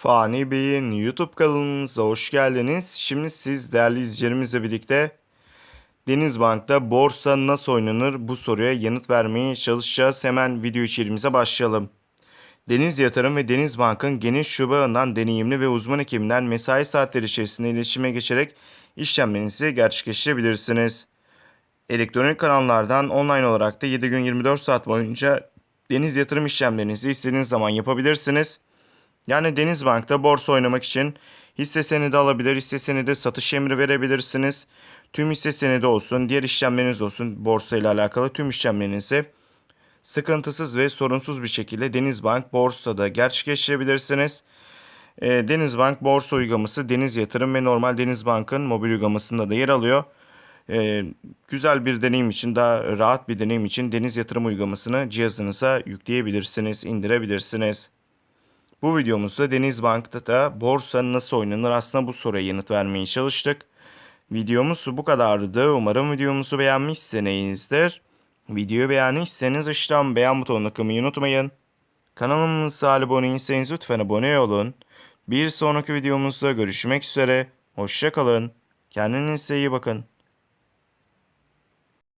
Fani Bey'in YouTube kanalımıza hoş geldiniz. Şimdi siz değerli izleyicilerimizle birlikte Denizbank'ta borsa nasıl oynanır bu soruya yanıt vermeye çalışacağız. Hemen video içeriğimize başlayalım. Deniz Yatırım ve Denizbank'ın geniş şube deneyimli ve uzman ekibinden mesai saatleri içerisinde iletişime geçerek işlemlerinizi gerçekleştirebilirsiniz. Elektronik kanallardan online olarak da 7 gün 24 saat boyunca deniz yatırım işlemlerinizi istediğiniz zaman yapabilirsiniz. Yani Denizbank'ta borsa oynamak için hisse senedi alabilir, hisse senedi satış emri verebilirsiniz. Tüm hisse senedi olsun, diğer işlemleriniz olsun borsa ile alakalı tüm işlemlerinizi sıkıntısız ve sorunsuz bir şekilde Denizbank borsada gerçekleştirebilirsiniz. Ee, Denizbank borsa uygulaması Deniz Yatırım ve normal Denizbank'ın mobil uygulamasında da yer alıyor. Ee, güzel bir deneyim için, daha rahat bir deneyim için Deniz Yatırım uygulamasını cihazınıza yükleyebilirsiniz, indirebilirsiniz. Bu videomuzda Denizbank'ta da borsa nasıl oynanır aslında bu soruya yanıt vermeye çalıştık. Videomuz bu kadardı. Umarım videomuzu beğenmişsinizdir. Videoyu beğendiyseniz aşağıdan beğen butonuna tıklamayı unutmayın. Kanalımıza abone değilseniz lütfen abone olun. Bir sonraki videomuzda görüşmek üzere. Hoşçakalın. Kendinize iyi bakın.